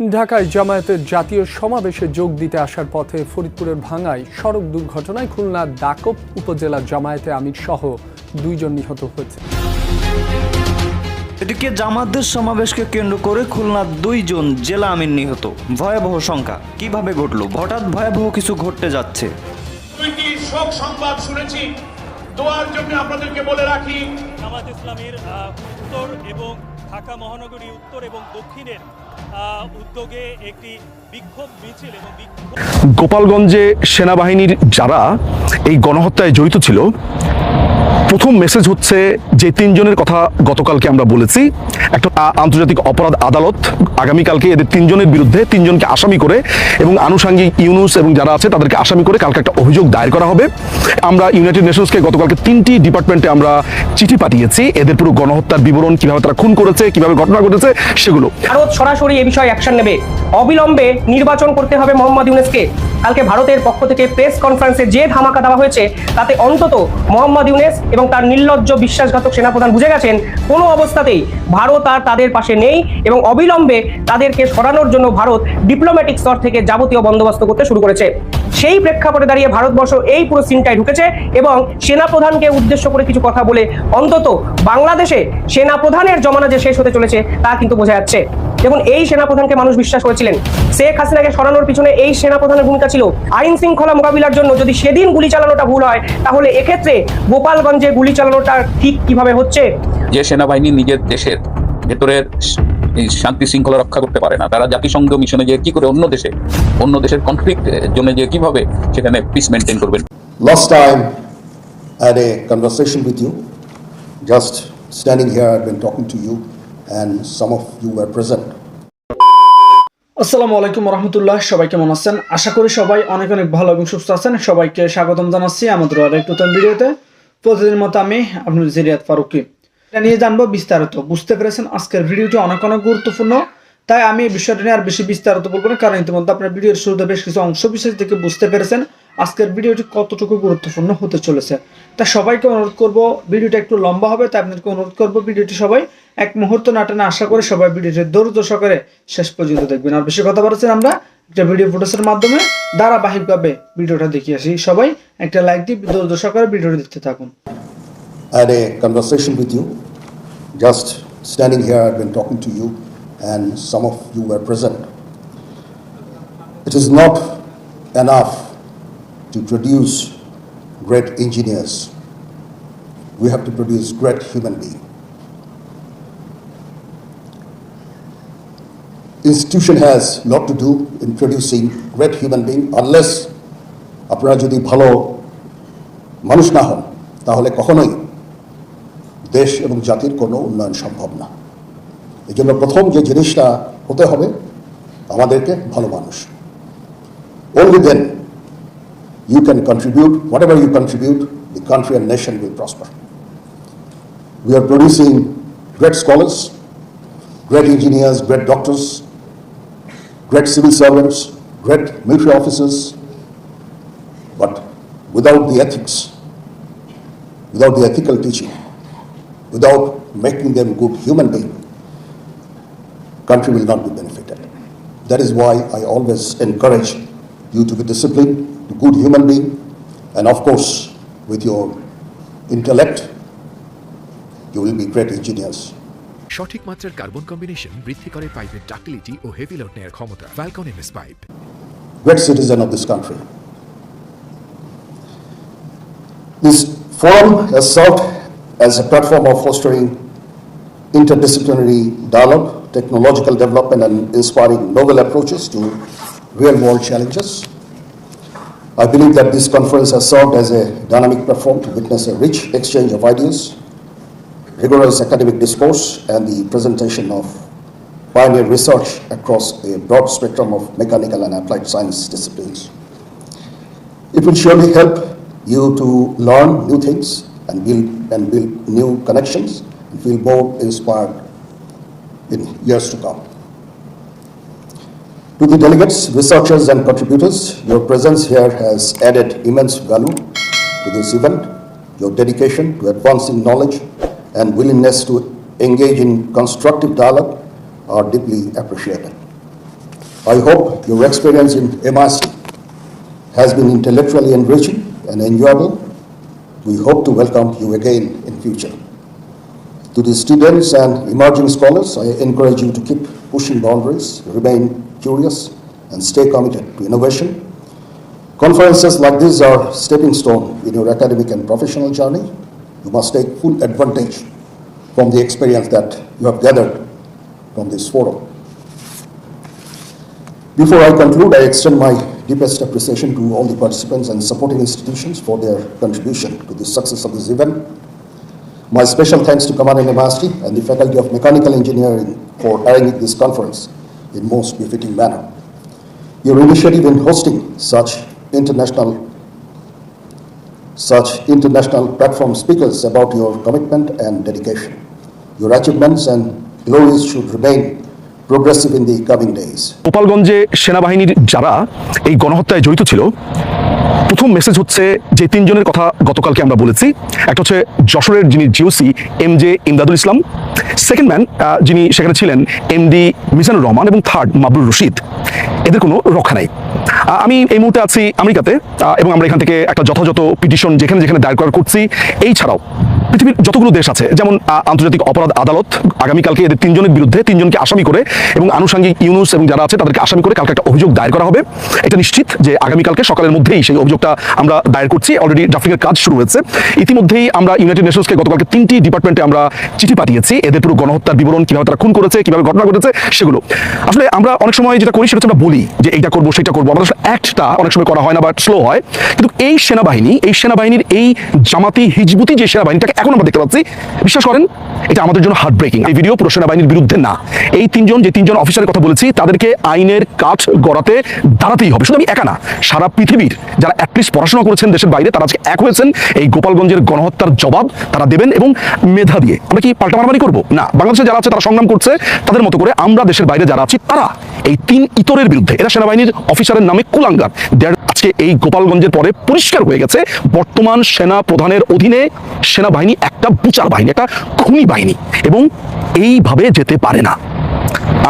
ঢাকায় জামায়াতের জাতীয় সমাবেশে যোগ দিতে আসার পথে ফরিদপুরের ভাঙায় সড়ক দুর্ঘটনায় খুলনা দাকব উপজেলা জামায়াতে আমির সহ দুইজন নিহত হয়েছে। এদিকে জামাতদের সমাবেশকে কেন্দ্র করে খুলনার দুইজন জেলা আমির নিহত। ভয়াবহ সংখ্যা। কীভাবে ঘটলো? হঠাৎ ভয়াবহ কিছু ঘটতে যাচ্ছে। শোক সংবাদ শুনেছি। দোয়ার জন্য আপনাদেরকে বলে রাখি। জামাত ইসলামীর উত্তর এবং ঢাকা মহানগরী উত্তর এবং দক্ষিণের উদ্যোগে একটি বিক্ষোভ মিছিল এবং গোপালগঞ্জে সেনাবাহিনীর যারা এই গণহত্যায় জড়িত ছিল প্রথম মেসেজ হচ্ছে যে তিনজনের কথা গতকালকে আমরা বলেছি। একটা আন্তর্জাতিক অপরাধ আদালত আগামীকালকে এদের তিনজনের বিরুদ্ধে তিনজনকে আসামি করে এবং আনুষঙ্গিক ইউনুস এবং যারা আছে তাদেরকে আসামি করে কালকে একটা অভিযোগ দায়ের করা হবে। আমরা ইউনাইটেড নেশনসকে গতকালকে তিনটি ডিপার্টমেন্টে আমরা চিঠি পাঠিয়েছি। এদের পুরো গণহত্যার বিবরণ কীভাবে তারা খুন করেছে, কীভাবে ঘটনা ঘটেছে সেগুলো। ভারত সরাসরি এ বিষয়ে অ্যাকশন নেবে। অবিলম্বে নির্বাচন করতে হবে মোহাম্মদ ইউনেসকে। কালকে ভারতের পক্ষ থেকে প্রেস কনফারেন্সে যে ধামাকা দেওয়া হয়েছে, তাতে অন্তত মোহাম্মদ ইউনেস এবং তার নির্লজ্জ বিশ্বাসঘাতক সেনাপ্রধান বুঝে গেছেন, কোনো অবস্থাতেই ভারত আর তাদের পাশে নেই এবং অবিলম্বে তাদেরকে সরানোর জন্য ভারত ডিপ্লোম্যাটিক স্তর থেকে যাবতীয় বন্দোবস্ত করতে শুরু করেছে। সেই প্রেক্ষাপটে দাঁড়িয়ে ভারতবর্ষ এই পুরো সিনটায় ঢুকেছে এবং সেনাপ্রধানকে উদ্দেশ্য করে কিছু কথা বলে অন্তত বাংলাদেশে সেনাপ্রধানের জমানা যে শেষ হতে চলেছে, তা কিন্তু বোঝা যাচ্ছে। দেখুন এই সেনাপ্রধানকে মানুষ বিশ্বাস করেছিলেন। শেখ হাসিনাকে সরানোর পিছনে এই সেনাপ্রধানের ভূমিকা ছিল। আইন শৃঙ্খলা মোকাবিলার জন্য যদি সেদিন গুলি চালানোটা ভুল হয় তাহলে এক্ষেত্রে গোপালগঞ্জে গুলি চালানোটা ঠিক কীভাবে হচ্ছে? যে সেনাবাহিনী নিজের দেশের ভেতরের এই শান্তি শৃঙ্খলা রক্ষা করতে পারে না তারা জাতিসংঘ মিশনে যে কি করে অন্য দেশে অন্য দেশের কনফ্লিক্ট জন্য যে কীভাবে সেখানে পিস মেনটেন করবেন। Last time I had a conversation with you, just standing here, I've been talking to you, and some of you were present. আসসালামু আলাইকুম রহমতুল্লাহ, সবাই কেমন আছেন? আশা করি সবাই অনেক অনেক ভালো এবং সুস্থ আছেন। সবাইকে স্বাগতম জানাচ্ছি আমাদের আরেক নতুন ভিডিওতে। প্রতিদিন মতো আমি আপনার জিরিয়াত ফারুকি। এটা নিয়ে জানব বিস্তারিত। বুঝতে পেরেছেন আজকের ভিডিওটি অনেক অনেক গুরুত্বপূর্ণ। তাই আমি এই বিষয়টা নিয়ে আর বেশি বিস্তারিত বলব না, কারণ ইতিমধ্যে আপনার ভিডিওর শুরুতে বেশ কিছু অংশ বিশেষ থেকে বুঝতে পেরেছেন। আজকের ভিডিওটি কতটুকু গুরুত্বপূর্ণ হতে চলেছে? তা সবাইকে অনুরোধ করব ভিডিওটা একটু লম্বা হবে তাই আপনাদেরকে অনুরোধ করব ভিডিওটি সবাই এক মুহূর্ত নাটানে আশা করে সবাই ভিডিওটি ধৈর্য সহকারে শেষ পর্যন্ত দেখবেন। আর বেশি কথা বলেছেন আমরা একটা ভিডিও ফুটেজের মাধ্যমে ধারাবাহিকভাবে ভিডিওটা দেখিয়ে আসি। সবাই একটা লাইক দিয়ে ধৈর্য সহকারে ভিডিওটি দেখতে থাকুন। I had a conversation with you, just standing here, I've been talking to you, and some of you were present. It is not enough to produce great engineers. We have to produce great human beings. institution has a lot to do in producing great human being unless আপনারা যদি ভালো মানুষ না হন তাহলে কখনোই দেশ এবং জাতির কোনো উন্নয়ন সম্ভব না এই জন্য প্রথম যে জিনিসটা হতে হবে আমাদেরকে ভালো মানুষ only then you can contribute. Whatever you contribute the country and nation will prosper. We are producing great scholars great engineers great doctors great civil servants, great military officers, but without the ethics, without the ethical teaching, without making them good human beings, country will not be benefited. That is why I always encourage you to be disciplined, to good human being, and of course, with your intellect, you will be great engineers. সঠিক মাত্রার carbon combination বৃদ্ধি করে পাইপের ductility ও heavy load নেয়ার ক্ষমতা falcon MS pipe great citizen of this country. This forum has served as a platform of fostering interdisciplinary dialogue, technological development, and inspiring novel approaches to real world challenges. I believe that this conference has served as a dynamic platform to witness a rich exchange of ideas, rigorous academic discourse, and the presentation of pioneer research across a broad spectrum of mechanical and applied science disciplines. It will surely help you to learn new things and build, and build new connections and feel more inspired in years to come. To the delegates, researchers, and contributors, your presence here has added immense value to this event. Your dedication to advancing knowledge and willingness to engage in constructive dialogue are deeply appreciated. I hope your experience in MRC has been intellectually enriching and enjoyable. We hope to welcome you again in future. To the students and emerging scholars, I encourage you to keep pushing boundaries, remain curious, and stay committed to innovation. Conferences like this are stepping stone in your academic and professional journey. You must take full advantage from the experience that you have gathered from this forum. Before I conclude, I extend my deepest appreciation to all the participants and supporting institutions for their contribution to the success of this event. My special thanks to Command University and the Faculty of Mechanical Engineering for arranging this conference in most befitting manner. Your initiative in hosting such international such international platform speakers about your commitment and dedication. Your achievements and glories should remain progressive in the coming days. গোপালগঞ্জে সেনাবাহিনীর যারা এই গণহত্যায় জড়িত ছিল প্রথম message হচ্ছে যে তিনজনের কথা গতকালকে আমরা বলেছি একটা হচ্ছে যশোরের যিনি GOC M J Imdadul Islam second man যিনি সেখানে ছিলেন এমডি মিজানুর রহমান এবং থার্ড মাবরুর রশিদ। এদের কোনো রক্ষা নাই। আমি এই মুহূর্তে আছি আমেরিকাতে এবং আমরা এখান থেকে একটা যথাযথ পিটিশন যেখানে যেখানে দায়ের করা করছি। এই ছাড়াও পৃথিবীর যতগুলো দেশ আছে, যেমন আন্তর্জাতিক অপরাধ আদালত, আগামীকালকে এদের তিনজনের বিরুদ্ধে তিনজনকে আসামি করে, এবং আনুষঙ্গিক ইউনুস এবং যারা আছে, তাদেরকে আসামি করে কালকে একটা অভিযোগ দায়ের করা হবে। এটা নিশ্চিত যে আগামীকালকে সকালের মধ্যেই সেই অভিযোগটা আমরা দায়ের করছি। অলরেডি ড্রাফটিং এর কাজ শুরু হয়েছে। ইতিমধ্যেই আমরা ইউনাইটেড নেশনসকে গতকালকে তিনটি ডিপার্টমেন্টে আমরা চিঠি পাঠিয়েছি। এদের পুরো গণহত্যার বিবরণ কীভাবে তারা খুন করেছে, কীভাবে ঘটনা ঘটেছে, সেগুলো। আসলে আমরা অনেক সময় যেটা করি সেটা আমরা বলি যে এইটা করব, সেটা করব। আমাদের আসলে অ্যাক্টটা অনেক সময় করা হয় না বা স্লো হয়। কিন্তু এই সেনাবাহিনী, এই সেনাবাহিনীর এই জামাতি হিজবুতি যে সেনাবাহিনীটাকে এখন আমরা দেখতে পাচ্ছি, বিশ্বাস করেন, এটা আমাদের জন্য হার্ট ব্রেকিং এই ভিডিও পুরো সেনাবাহিনীর বিরুদ্ধে না। এই তিনজন, যে তিনজন অফিসারের কথা বলেছি, তাদেরকে আইনের কাঠ গড়াতে দাঁড়াতেই হবে। শুধু আমি একা না, সারা পৃথিবীর যারা অ্যাটলিস্ট পড়াশোনা করেছেন দেশের বাইরে, তারা আজকে এক হয়েছেন, এই গোপালগঞ্জের গণহত্যার জবাব তারা দেবেন এবং মেধা দিয়ে। আমরা কি পাল্টা মারামারি করব? না, বাংলাদেশে যারা আছে তারা সংগ্রাম করছে, তাদের মতো করে আমরা দেশের বাইরে যারা আছি, তারা এই তিন ইতরের বিরুদ্ধে, এরা সেনাবাহিনীর অফিসারের নামে কুলাঙ্গার। আজকে এই গোপালগঞ্জের পরে পরিষ্কার হয়ে গেছে, বর্তমান সেনা প্রধানের অধীনে সেনাবাহিনী একটা বিচার বাহিনী, একটা খুনি বাহিনী, এবং এইভাবে যেতে পারে না।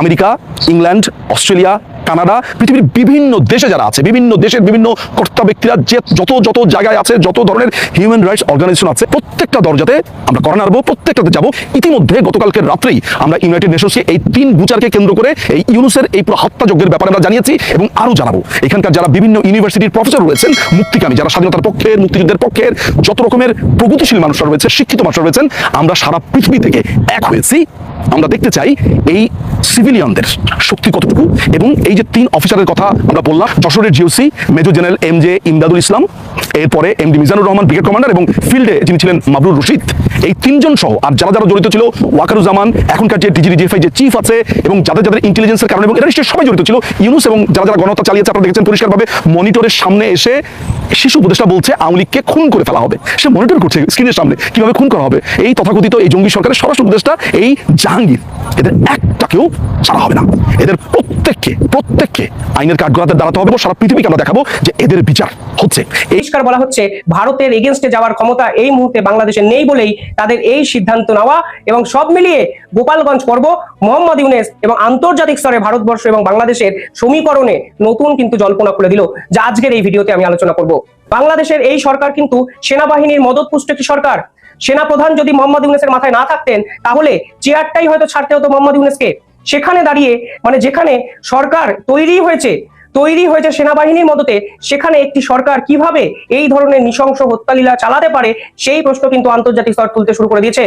আমেরিকা, ইংল্যান্ড, অস্ট্রেলিয়া কানাডা, পৃথিবীর বিভিন্ন দেশে যারা আছে, বিভিন্ন দেশের বিভিন্ন কর্তা ব্যক্তিরা যে যত যত জায়গায় আছে, যত ধরনের হিউম্যান রাইটস অর্গানাইজেশন আছে, প্রত্যেকটা দরজাতে আমরা করা নাড়বো প্রত্যেকটাতে যাব। ইতিমধ্যে গতকালকে রাত্রেই আমরা ইউনাইটেড নেশনসকে এই তিন বুচারকে কেন্দ্র করে এই ইউনুসের এই পুরো হত্যাযজ্ঞের ব্যাপারে আমরা জানিয়েছি এবং আরও জানাব। এখানকার যারা বিভিন্ন ইউনিভার্সিটির প্রফেসর রয়েছেন, মুক্তিকামী যারা স্বাধীনতার পক্ষের মুক্তিযুদ্ধের পক্ষের যত রকমের প্রগতিশীল মানুষরা রয়েছে, শিক্ষিত মানুষরা রয়েছেন, আমরা সারা পৃথিবী থেকে এক হয়েছি। আমরা দেখতে চাই এই সিভিলিয়ানদের শক্তি কতটুকু এবং এই যে তিন অফিসারের কথা আমরা বললাম, যশোরের GOC major general M J Imdadul Islam, এরপরে M D Mizanur Rahman, brigade commander, এবং ফিল্ডে যিনি ছিলেন মাবরুর রশিদ। এই তিনজন সহ, আর যারা যারা জড়িত ছিল, ওয়াকারুজ্জামান, এখনকার যে ডিজি ডিজিএফআই যে চিফ আছে, এবং যাদের যাদের ইন্টেলিজেন্সের কারণে, এবং এরা নিশ্চয়ই সবাই জড়িত ছিল। ইউনুস এবং যারা যারা গণহত্যা চালিয়েছে, আপনারা দেখেছেন পরিষ্কারভাবে মনিটরের সামনে এসে শিশু উপদেষ্টা বলছে আওয়ামী খুন করে ফেলা হবে। সে মনিটর করছে স্ক্রিনের সামনে, কীভাবে খুন করা হবে? এই তথাকথিত এই জঙ্গি সরকারের স্বরাষ্ট্র উপদেষ্টা, এই জাহাঙ্গীর, এদের একটাকেও ছাড়া হবে না। এদের প্রত্যেককে প্রত্যেককে আইনের কাঠগড়াতে দাঁড়াতে হবে সারা পৃথিবীকে আমরা দেখাবো যে এদের বিচার হচ্ছে। এই পরিষ্কার বলা হচ্ছে, ভারতের এগেনস্টে যাওয়ার ক্ষমতা এই মুহূর্তে বাংলাদেশে নেই বলেই তাদের এই সিদ্ধান্ত নেওয়া এবং সব মিলিয়ে গোপালগঞ্জ পর্ব, মোহাম্মদ ইউনেস এবং আন্তর্জাতিক স্তরে ভারতবর্ষ এবং বাংলাদেশের সমীকরণে নতুন কিন্তু জল্পনা খুলে দিল, যা আজকের এই ভিডিওতে আমি আলোচনা করব। বাংলাদেশের এই সরকার কিন্তু সেনাবাহিনীর মদতপুষ্ট একটি সরকার। সেনাপ্রধান যদি মোহাম্মদ ইউনেসের মাথায় না থাকতেন, তাহলে চেয়ারটাই হয়তো ছাড়তে হতো মোহাম্মদ ইউনেসকে। সেখানে দাঁড়িয়ে মানে যেখানে সরকার তৈরি হয়েছে তৈরি হয়েছে সেনাবাহিনীর মদতে, সেখানে একটি সরকার কীভাবে এই ধরনের নৃশংস হত্যালীলা চালাতে পারে, সেই প্রশ্ন কিন্তু আন্তর্জাতিক স্তর তুলতে শুরু করে দিয়েছে।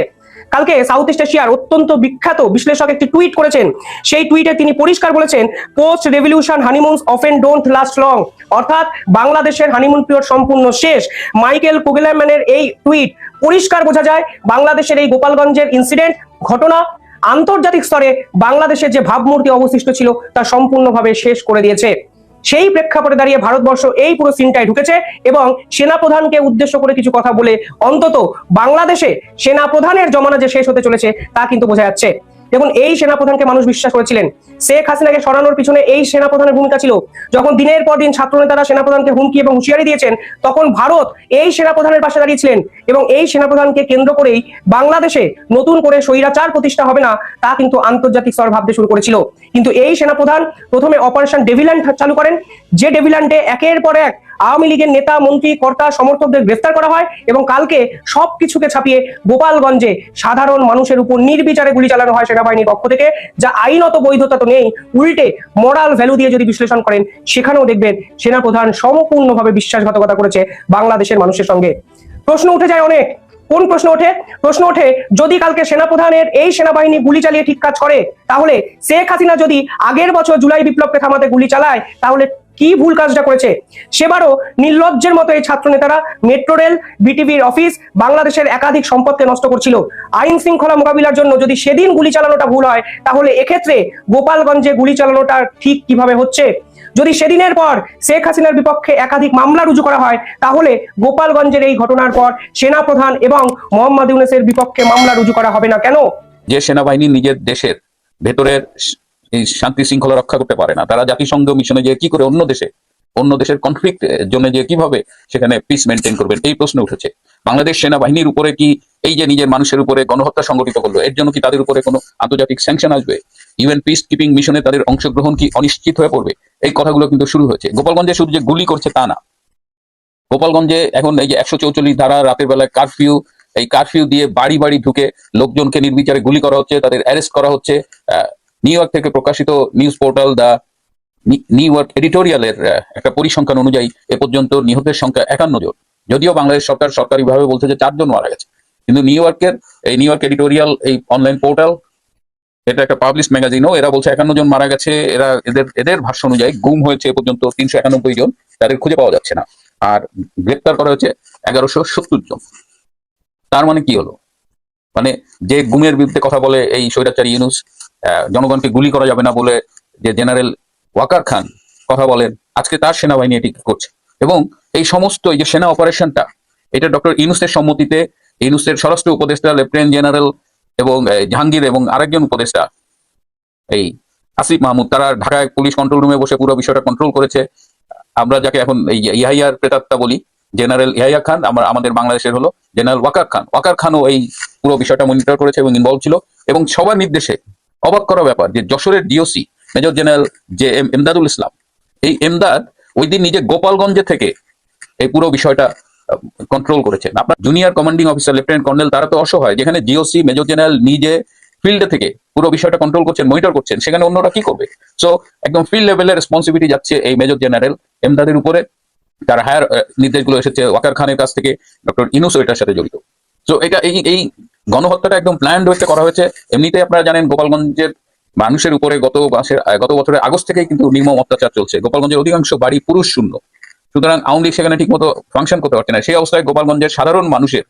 কালকে সাউথ ইস্ট এশিয়ার অত্যন্ত বিখ্যাত বিশ্লেষক একটি টুইট করেছেন। সেই টুইটে তিনি পরিষ্কার বলেছেন post revolution honeymoons often don't last long অর্থাৎ বাংলাদেশের হানিমুন পিরিয়ড সম্পূর্ণ শেষ। মাইকেল কুগেলারম্যানের এই টুইট পরিষ্কার বোঝা যায়, বাংলাদেশের এই গোপালগঞ্জের ইনসিডেন্ট ঘটনা আন্তর্জাতিক স্তরে বাংলাদেশের যে ভাবমূর্তি অবশিষ্ট ছিল, তা সম্পূর্ণভাবে শেষ করে দিয়েছে। সেই প্রেক্ষাপটে দাঁড়িয়ে ভারতবর্ষ এই পুরো সিনটায় ঢুকেছে এবং সেনাপ্রধানকে উদ্দেশ্য করে কিছু কথা বলে অন্তত বাংলাদেশে সেনাপ্রধানের জমানা যে শেষ হতে চলেছে তা কিন্তু বোঝা যাচ্ছে। দেখুন, এই সেনাপ্রধানকে মানুষ বিশ্বাস করেছিলেন। শেখ হাসিনাকে সরানোর পিছনে এই সেনাপ্রধানের ভূমিকা ছিল। যখন দিনের পর দিন ছাত্রনেতারা সেনাপ্রধানকে হুমকি এবং হুঁশিয়ারি দিয়েছেন, তখন ভারত এই সেনাপ্রধানের পাশে দাঁড়িয়েছিলেন এবং এই সেনাপ্রধানকে কেন্দ্র করেই বাংলাদেশে নতুন করে স্বৈরাচার প্রতিষ্ঠা হবে না, তা কিন্তু আন্তর্জাতিক স্তর ভাবতে শুরু করেছিল। কিন্তু এই সেনাপ্রধান প্রথমে অপারেশন ডেভিল্যান্ড চালু করেন। যে ডেভিল্যান্ডে একের পর এক আওয়ামী লীগের নেতা, মন্ত্রী, কর্তা, সমর্থকদের গ্রেফতার করা হয় এবং কালকে সবকিছুকে ছাপিয়ে গোপালগঞ্জে সাধারণ মানুষের উপর নির্বিচারে গুলি চালানো হয় সেনাবাহিনীর পক্ষ থেকে, যা আইনত বৈধতা তো নেই। উল্টে মোরাল ভ্যালু দিয়ে যদি বিশ্লেষণ করেন, সেখানেও দেখবেন সেনাপ্রধান সম্পূর্ণভাবে বিশ্বাসঘাতকতা করেছে বাংলাদেশের মানুষের সঙ্গে। প্রশ্ন উঠে যায় অনেক। কোন প্রশ্ন ওঠে? প্রশ্ন ওঠে, যদি কালকে সেনাপ্রধানের এই সেনাবাহিনী গুলি চালিয়ে ঠিক কাজ করে, তাহলে শেখ হাসিনা যদি আগের বছর জুলাই বিপ্লবকে থামাতে গুলি চালায়, তাহলে কি ভুল কাজটা করেছে? সেবারও নির্লজ্জের মতো এই ছাত্র নেতারা মেট্রো রেল, বিটিভির অফিস, বাংলাদেশের একাধিক সম্পদকে নষ্ট করছিল। আইন শৃঙ্খলা মোকাবিলার জন্য যদি সেদিন গুলি চালানোটা ভুল হয়, তাহলে এক্ষেত্রে গোপালগঞ্জে গুলি চালানোটা ঠিক কীভাবে হচ্ছে? যদি সেদিনের পর শেখ হাসিনার বিপক্ষে একাধিক মামলা রুজু করা হয়, তাহলে গোপালগঞ্জের এই ঘটনার পর সেনাপ্রধান এবং মোহাম্মদ ইউনেসের বিপক্ষে মামলা রুজু করা হবে না কেন? যে সেনাবাহিনী নিজের দেশের ভেতরের এই শান্তি শৃঙ্খলা রক্ষা করতে পারে না। তারা জাতিসংঘ মিশনে যে কি করে অন্য দেশে, অন্য দেশের কনফ্লিক্ট জন্য যে কীভাবে সেখানে পিস মেনটেন করবেন? এই প্রশ্ন উঠেছে। বাংলাদেশ সেনাবাহিনীর উপরে কি এই যে নিজের মানুষের উপরে গণহত্যা সংগঠিত করল, এর জন্য কি তাদের উপরে কোনো আন্তর্জাতিক স্যাংশন আসবে? ইউএন পিস কিপিং মিশনে তাদের অংশগ্রহণ কি অনিশ্চিত হয়ে পড়বে? এই কথাগুলো কিন্তু শুরু হয়েছে। গোপালগঞ্জে শুধু যে গুলি করছে তা না। গোপালগঞ্জে এখন এই যে একশো চৌচল্লিশ ধারা রাতের বেলায় কারফিউ এই কারফিউ দিয়ে বাড়ি বাড়ি ঢুকে লোকজনকে নির্বিচারে গুলি করা হচ্ছে, তাদের অ্যারেস্ট করা হচ্ছে। নিউ ইয়র্ক থেকে প্রকাশিত news portal the New York এডিটোরিয়ালের একটা পরিসংখ্যান অনুযায়ী এ পর্যন্ত নিহতের সংখ্যা একান্ন জন। যদিও বাংলাদেশ সরকার সরকারিভাবে বলছে যে চারজন মারা গেছে। কিন্তু নিউ ইয়র্কের এই নিউ ইয়র্ক এডিটোরিয়াল এই অনলাইন পোর্টাল এটা একটা পাবলিশ ম্যাগাজিনও এরা বলছে একান্ন জন মারা গেছে। এরা এদের এদের ভাষ্য অনুযায়ী গুম হয়েছে এ পর্যন্ত তিনশো একানব্বই জন। তাদের খুঁজে পাওয়া যাচ্ছে না। আর গ্রেপ্তার করা হয়েছে এগারোশো সত্তর জন। তার মানে কি হলো? মানে যে গুমের বিরুদ্ধে কথা বলে এই স্বৈরাচারী ইউনুস জনগণকে গুলি করা যাবে না বলে যে জেনারেল ওয়াকার খান কথা বলেন, আজকে তার সেনাবাহিনী এটি করছে। এবং এই সমস্ত এই যে সেনা অপারেশনটা, এটা ডক্টর ইউনুসের সম্মতিতে ইউনুসের স্বরাষ্ট্র উপদেষ্টা, লেফটেন্যান্ট জেনারেল এবং জাহাঙ্গীর এবং আরেকজন উপদেষ্টা, এই আসিফ মাহমুদ, তারা ঢাকায় পুলিশ কন্ট্রোল রুমে বসে পুরো বিষয়টা কন্ট্রোল করেছে। আমরা যাকে এখন এই ইহাইয়ার প্রেতাত্মা বলি, জেনারেল ইহাইয়া খান, আমরা, আমাদের বাংলাদেশের হলো জেনারেল ওয়াকার খান। ওয়াকার খানও এই পুরো বিষয়টা মনিটর করেছে এবং ইনভলভ ছিল। এবং সবার নির্দেশে অবাক করা ব্যাপার যে যশোরের ডিওসি মেজর জেনারেল যে এম, এমদাদুল ইসলাম, এই এমদাদ ওই দিন নিজে গোপালগঞ্জে থেকে এই পুরো বিষয়টা কন্ট্রোল করেছেন। আপনার junior commanding officer lieutenant colonel তারা তো অসহায়, যেখানে জিওসি মেজর জেনারেল নিজে ফিল্ডে থেকে পুরো বিষয়টা কন্ট্রোল করছেন মনিটর করছেন, সেখানে অন্যরা কি করবে? সো একদম ফিল্ড লেভেলের রেসপন্সিবিলিটি যাচ্ছে এই মেজর জেনারেল এমদাদের উপরে। তার হায়ার নির্দেশগুলো এসেছে ওয়াকার খানের কাছ থেকে ডক্টর ইনুস এটার সাথে জড়িত। তো এটা এই এই গণহত্যাটা একদম প্ল্যান্ড ওয়েতে করা হয়েছে। এমনিতে আপনারা জানেন গোপালগঞ্জের মানুষের উপরে গত মাসের গত বছরের আগস্ট থেকেই কিন্তু নির্মম অত্যাচার চলছে। গোপালগঞ্জের অধিকাংশ বাড়ি পুরুষ শূন্য। সুতরাং আওয়ামী লীগ সেখানে ঠিকমতো ফাংশন করতে পারছে না। সেই অবস্থায় গোপালগঞ্জের সাধারণ মানুষের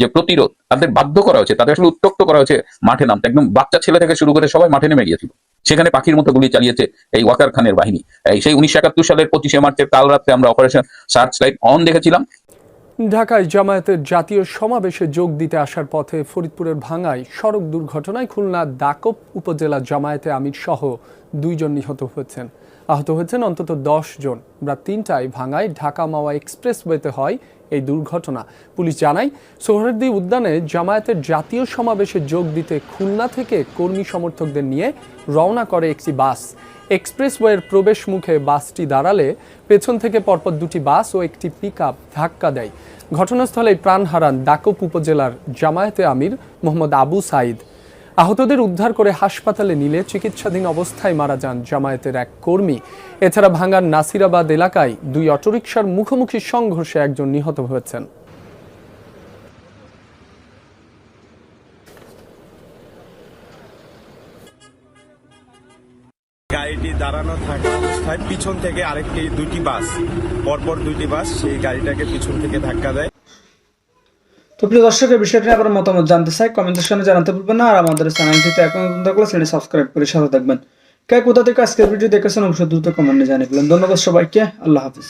যে প্রতিরোধ, তাদের বাধ্য করা হয়েছে, তাদের আসলে উত্তক্ত করা হয়েছে মাঠে নামতে। একদম বাচ্চা ছেলে থেকে শুরু করে সবাই মাঠে নেমে গিয়েছিল। সেখানে পাখির মতো গুলি চালিয়েছে এই ওয়াকার খানের বাহিনী। সেই উনিশশো একাত্তর সালের পঁচিশে মার্চের কাল রাত্রে আমরা অপারেশন সার্চ লাইট অন দেখেছিলাম। ঢাকায় জামায়াতের জাতীয় সমাবেশে যোগ দিতে আসার পথে ফরিদপুরের ভাঙায় সড়ক দুর্ঘটনায় খুলনা দাকব উপজেলা জামায়াতে আমির সহ দুইজন নিহত হয়েছেন। আহত হয়েছেন অন্তত দশ জন। রাত তিনটায় ভাঙায় ঢাকা মাওয়া এক্সপ্রেসওয়েতে হয় এই দুর্ঘটনা। পুলিশ জানায় সোহরার্দি উদ্যানে জামায়াতের জাতীয় সমাবেশে যোগ দিতে খুলনা থেকে কর্মী সমর্থকদের নিয়ে রওনা করে একটি বাস। এক্সপ্রেসওয়ের প্রবেশ মুখে বাসটি দাঁড়ালে পেছন থেকে পরপর দুটি বাস ও একটি পিকআপ ধাক্কা দেয়। ঘটনাস্থলে প্রাণ হারান দাকপ উপজেলার জামায়াতে আমির মোহাম্মদ আবু সাইদ। আহতদের উদ্ধার করে হাসপাতালে নিলে চিকিৎসাধীন অবস্থায় মারা যান জামায়াতের এক কর্মী। এছাড়া ভাঙ্গার নাসিরাবাদ এলাকায় দুই অটোরিকশার মুখোমুখি সংঘর্ষে একজন নিহত হয়েছেন। গাড়িটি দাঁড়ানো থাকা অবস্থায় পিছন থেকে আরেকটি দুটি বাস, পরপর দুটি বাস সেই গাড়িটাকে পিছন থেকে ধাক্কা দেয়। তো প্রিয় দর্শক এই বিষয়টি আপনার মতামত জানতে চাই কমেন্ট সেকশনে জানাতে ভুলবেন না, আর আমাদের চ্যানেলটিতে এখন থাকলে চ্যানেল সাবস্ক্রাইব করে সাথে থাকবেন। কে কোথা থেকে আজকের ভিডিও দেখেছেন, অবশ্যই দ্রুত কমেন্টে জানিয়ে ফেলেন ধন্যবাদ সবাইকে, আল্লাহ হাফিজ।